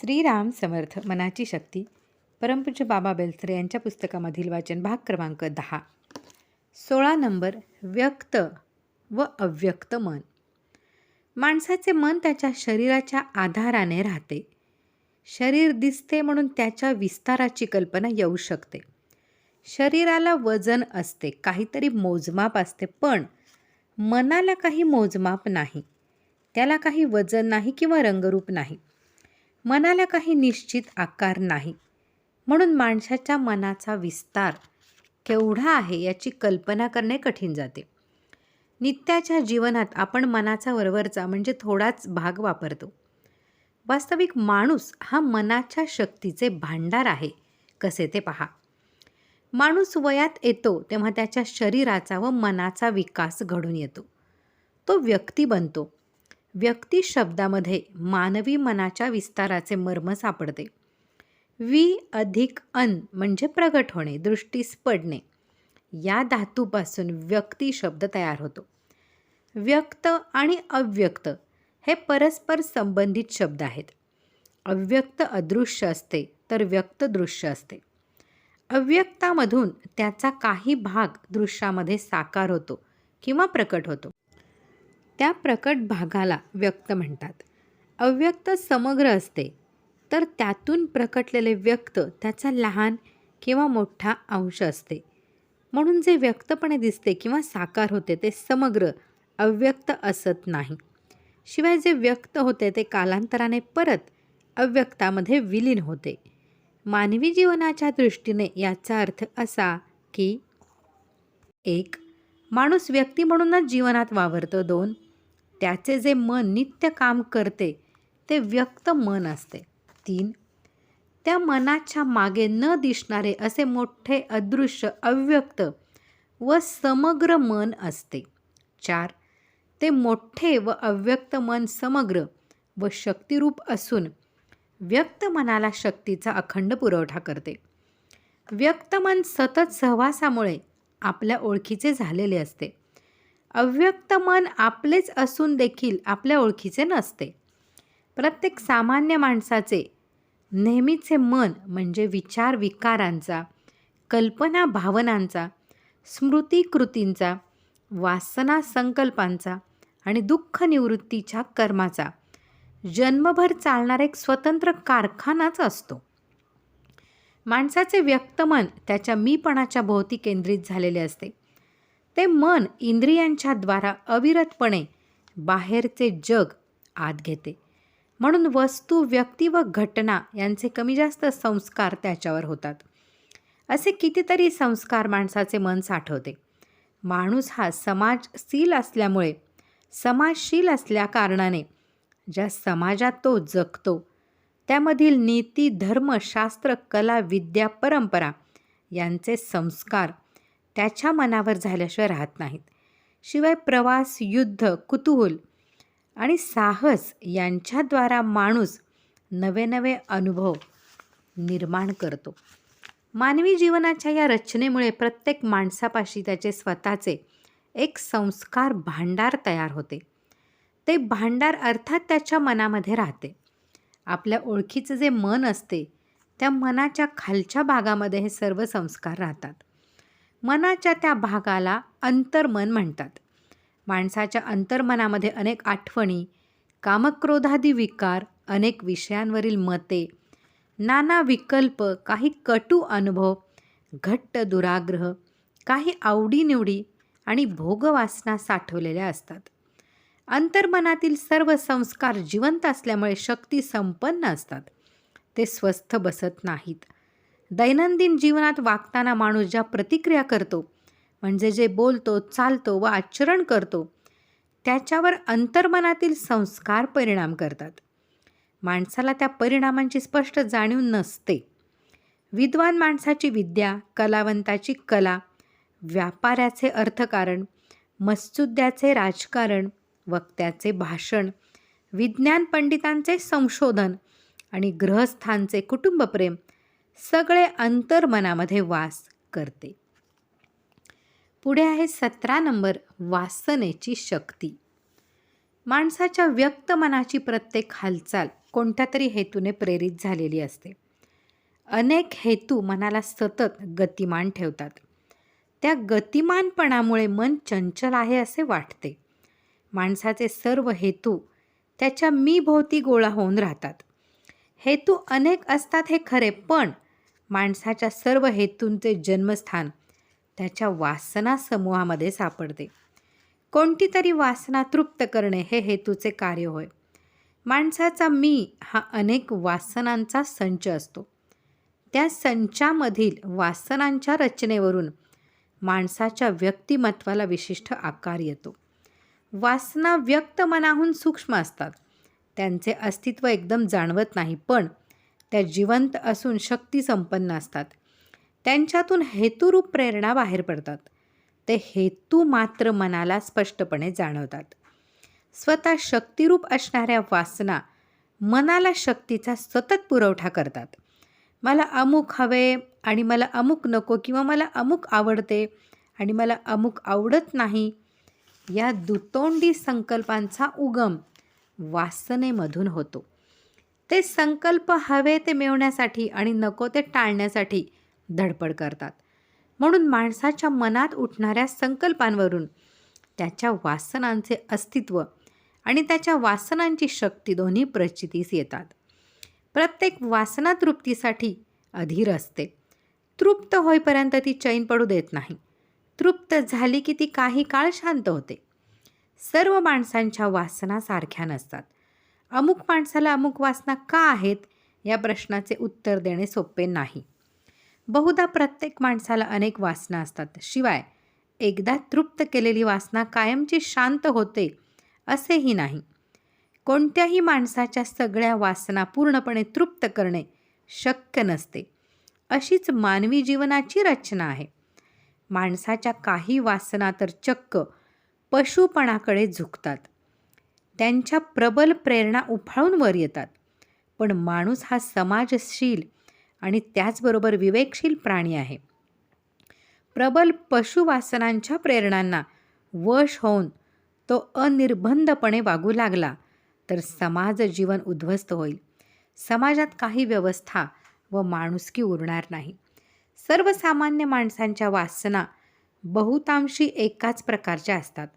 श्रीराम समर्थ मनाची शक्ती परमपूज्य बाबा बेलसरे यांच्या पुस्तकामधील वाचन भाग क्रमांक दहा. सोळा नंबर व्यक्त व अव्यक्त मन. माणसाचे मन त्याच्या शरीराच्या आधाराने राहते. शरीर दिसते म्हणून त्याच्या विस्ताराची कल्पना येऊ शकते. शरीराला वजन असते काहीतरी मोजमाप असते पण मनाला काही मोजमाप नाही. त्याला काही वजन नाही किंवा रंगरूप नाही. मनाला काही निश्चित आकार नाही. म्हणून माणसाच्या मनाचा विस्तार केवढा आहे याची कल्पना करणे कठीण जाते. नित्याच्या जीवनात आपण मनाचा वरवरचा म्हणजे थोडाच भाग वापरतो. वास्तविक माणूस हा मनाच्या शक्तीचे भांडार आहे. कसे ते पहा. माणूस वयात येतो तेव्हा त्याच्या शरीराचा व मनाचा विकास घडून येतो. तो व्यक्ती बनतो. व्यक्ती शब्दामध्ये मानवी मनाच्या विस्ताराचे मर्म सापडते. वी अधिक अन म्हणजे प्रगट होणे दृष्टीस पडणे. या धातूपासून व्यक्ती शब्द तयार होतो. व्यक्त आणि अव्यक्त हे परस्पर संबंधित शब्द आहेत. अव्यक्त अदृश्य असते तर व्यक्त दृश्य असते. अव्यक्तामधून त्याचा काही भाग दृश्यामध्ये साकार होतो किंवा प्रकट होतो. त्या प्रकट भागाला व्यक्त म्हणतात. अव्यक्त समग्र असते. तर त्यातून प्रकटलेले व्यक्त त्याचा लहान किंवा मोठा अंश असते. म्हणून जे व्यक्तपणे दिसते किंवा साकार होते ते समग्र अव्यक्त असत नाही. शिवाय जे व्यक्त होते ते कालांतराने परत अव्यक्तामध्ये विलीन होते. मानवी जीवनाच्या दृष्टीने याचा अर्थ असा की एक माणूस व्यक्ती म्हणूनच जीवनात वावरतो. दोन त्याचे जे मन नित्य काम करते ते व्यक्त मन असते. तीन त्या मनाच्या मागे न दिसणारे असे मोठे अदृश्य अव्यक्त व समग्र मन असते. चार ते मोठे व अव्यक्त मन समग्र व शक्तिरूप असून व्यक्त मनाला शक्तीचा अखंड पुरवठा करते. व्यक्त मन सतत सहवासामुळे आपल्या ओळखीचे झालेले असते. अव्यक्त मन आपलेच असून देखील आपल्या ओळखीचे नसते. प्रत्येक सामान्य माणसाचे नेहमीचे मन म्हणजे विचार विकारांचा कल्पना भावनांचा स्मृती कृतींचा वासना संकल्पांचा आणि दुःख निवृत्तीच्या कर्माचा. जन्मभर चालणारा एक स्वतंत्र कारखानाच असतो. माणसाचे व्यक्तमन त्याच्या मीपणाच्या भोवती केंद्रित झालेले असते. ते मन इंद्रियांच्या द्वारा अविरतपणे बाहेरचे जग आत घेते. म्हणून वस्तू व्यक्ती व घटना यांचे कमी जास्त संस्कार त्याच्यावर होतात. असे कितीतरी संस्कार माणसाचे मन साठवते. माणूस हा समाजशील असल्यामुळे समाजशील असल्या कारणाने ज्या समाजात तो जगतो त्यामधील नीती धर्म शास्त्र कला विद्या परंपरा यांचे संस्कार त्याच्या मनावर झाल्याशिवाय राहत नाहीत. शिवाय प्रवास युद्ध कुतूहल आणि साहस यांच्याद्वारा माणूस नवे नवे अनुभव निर्माण करतो. मानवी जीवनाच्या या रचनेमुळे प्रत्येक माणसापाशी त्याचे स्वतःचे एक संस्कार भांडार तयार होते. ते भांडार अर्थात त्याच्या मनामध्ये राहते. आपल्या ओळखीचं जे मन असते त्या मनाच्या खालच्या भागामध्ये हे सर्व संस्कार राहतात. मनाच्या त्या भागाला अंतर्मन म्हणतात. माणसाच्या अंतर्मनामध्ये अनेक आठवणी कामक्रोधादी विकार अनेक विषयांवरील मते नाना विकल्प काही कटू अनुभव घट्ट दुराग्रह काही आवडीनिवडी आणि भोगवासना साठवलेल्या असतात. अंतर्मनातील सर्व संस्कार जिवंत असल्यामुळे शक्ती संपन्न असतात. ते स्वस्थ बसत नाहीत. दैनंदिन जीवनात वागताना माणूस ज्या प्रतिक्रिया करतो म्हणजे जे बोलतो चालतो व आचरण करतो त्याच्यावर अंतर्मनातील संस्कार परिणाम करतात. माणसाला त्या परिणामांची स्पष्ट जाणीव नसते. विद्वान माणसाची विद्या कलावंताची कला व्यापाऱ्याचे अर्थकारण मत्सुद्याचे राजकारण वक्त्याचे भाषण विज्ञान पंडितांचे संशोधन आणि ग्रहस्थांचे कुटुंबप्रेम सगळे अंतर्मनामध्ये वास करते. पुढे आहे सतरा नंबर वासनेची शक्ती. माणसाच्या व्यक्त मनाची प्रत्येक हालचाल कोणत्या तरी हेतूने प्रेरित झालेली असते. अनेक हेतू मनाला सतत गतिमान ठेवतात. त्या गतिमानपणामुळे मन चंचल आहे असे वाटते. माणसाचे सर्व हेतू त्याच्या मी भोवती गोळा होऊन राहतात. हेतू अनेक असतात हे खरे पण माणसाच्या सर्व हेतूंचे जन्मस्थान त्याच्या वासना समूहामध्ये सापडते. कोणती तरी वासना तृप्त करणे हे हेतूचे कार्य होय. माणसाचा मी हा अनेक वासनांचा संच असतो. त्या संचामधील वासनांच्या रचनेवरून माणसाच्या व्यक्तिमत्वाला विशिष्ट आकार येतो. वासना व्यक्त मनाहून सूक्ष्म असतात. त्यांचे अस्तित्व एकदम जाणवत नाही पण त्या जिवंत असून शक्ती संपन्न असतात. त्यांच्यातून हेतुरूप प्रेरणा बाहेर पडतात. ते हेतू मात्र मनाला स्पष्टपणे जाणवतात. स्वतः शक्तिरूप असणाऱ्या वासना मनाला शक्तीचा सतत पुरवठा करतात. मला अमुक हवे आणि मला अमुक नको किंवा मला अमुक आवडते आणि मला अमुक आवडत नाही या दुतोंडी संकल्पांचा उगम वासनेमधून होतो. ते संकल्प हवे ते मिळवण्यासाठी आणि नको ते टाळण्यासाठी धडपड करतात. म्हणून माणसाच्या मनात उठणाऱ्या संकल्पांवरून त्याच्या वासनांचे अस्तित्व आणि त्याच्या वासनांची शक्ती दोन्ही प्रचितीस येतात. प्रत्येक वासना तृप्तीसाठी अधीर असते. तृप्त होईपर्यंत ती चैन पडू देत नाही. तृप्त झाली की ती काही काळ शांत होते. सर्व माणसांच्या वासना सारख्या नसतात. अमुक माणसाला अमुक वासना का आहेत? या प्रश्नाचे उत्तर देणे सोपे नाही. बहुधा प्रत्येक माणसाला अनेक वासना असतात. शिवाय एकदा तृप्त केलेली वासना कायमची शांत होते असेही नाही. कोणत्याही माणसाच्या सगळ्या वासना पूर्णपणे तृप्त करणे शक्य नसते. अशीच मानवी जीवनाची रचना आहे. माणसाच्या काही वासना तर चक्क पशुपणाकडे झुकतात. त्यांच्या प्रबल प्रेरणा उफाळून वर येतात. पण माणूस हा समाजशील आणि त्याचबरोबर विवेकशील प्राणी आहे. प्रबल पशुवासनांच्या प्रेरणांना वश होऊन तो अनिर्बंधपणे वागू लागला तर समाज जीवन उद्ध्वस्त होईल. समाजात काही व्यवस्था व माणुसकी उरणार नाही. सर्वसामान्य माणसांच्या वासना बहुतांशी एकाच प्रकारच्या असतात.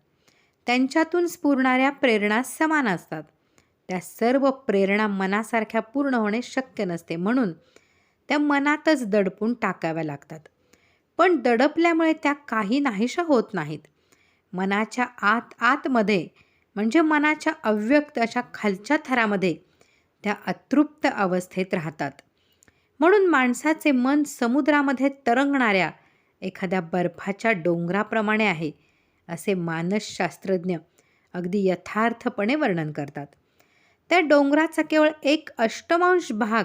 त्यांच्यातून स्फुरणाऱ्या प्रेरणा समान असतात. त्या सर्व प्रेरणा मनासारख्या पूर्ण होणे शक्य नसते. म्हणून त्या मनातच दडपून टाकाव्या लागतात. पण दडपल्यामुळे त्या काही नाहीशा होत नाहीत. मनाच्या आत आतमध्ये म्हणजे मनाच्या अव्यक्त अशा खालच्या थरामध्ये त्या अतृप्त अवस्थेत राहतात. म्हणून माणसाचे मन समुद्रामध्ये तरंगणाऱ्या एखाद्या बर्फाच्या डोंगराप्रमाणे आहे. असे मानसशास्त्रज्ञ अगदी यथार्थपणे वर्णन करतात. त्या डोंगराचा केवळ एक अष्टमांश भाग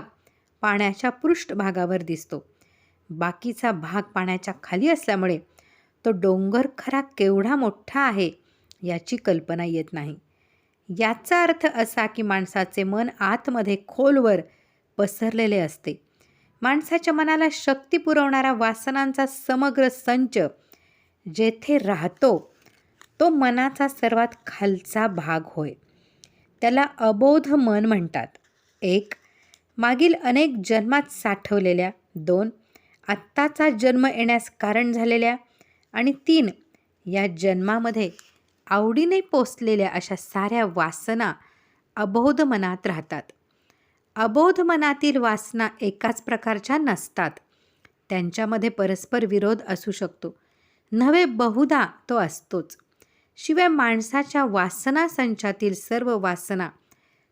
पाण्याच्या पृष्ठभागावर दिसतो. बाकीचा भाग पाण्याच्या खाली असल्यामुळे तो डोंगर खरा केवढा मोठा आहे याची कल्पना येत नाही. याचा अर्थ असा की माणसाचे मन आतमध्ये खोलवर पसरलेले असते. माणसाच्या मनाला शक्ती पुरवणारा वासनांचा समग्र संच जेथे राहतो तो मनाचा सर्वात खालचा भाग होय. त्याला अबोध मन म्हणतात. एक मागील अनेक जन्मात साठवलेल्या. दोन आत्ताचा जन्म येण्यास कारण झालेल्या. आणि तीन या जन्मामध्ये आवडीने पोचलेल्या अशा साऱ्या वासना अबोध मनात राहतात. अबोध मनातील वासना एकाच प्रकारच्या नसतात. त्यांच्यामध्ये परस्पर विरोध असू शकतो. नव्हे बहुधा तो असतोच. शिवाय माणसाच्या वासना संचातील सर्व वासना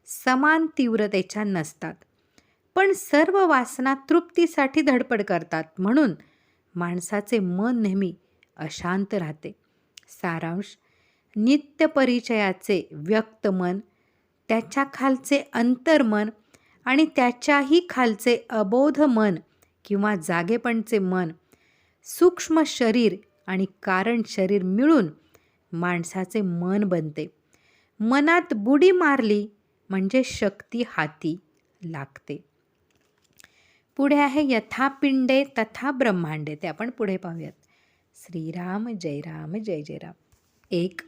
समान तीव्रतेच्या नसतात. पण सर्व वासना तृप्तीसाठी धडपड करतात. म्हणून माणसाचे मन नेहमी अशांत राहते. सारांश नित्य परिचयाचे व्यक्त मन त्याच्या खालचे अंतर्मन आणि त्याच्याही खालचे अबोध मन किंवा जागेपणचे मन सूक्ष्म शरीर आणि कारण शरीर मिळून माणसाचे मन बनते. मनात बुडी मारली म्हणजे शक्ती हाती लागते. पुढे आहे यथापिंडे तथा ब्रह्मांडे. ते आपण पुढे पाहूयात. श्रीराम जय राम जय जय राम. एक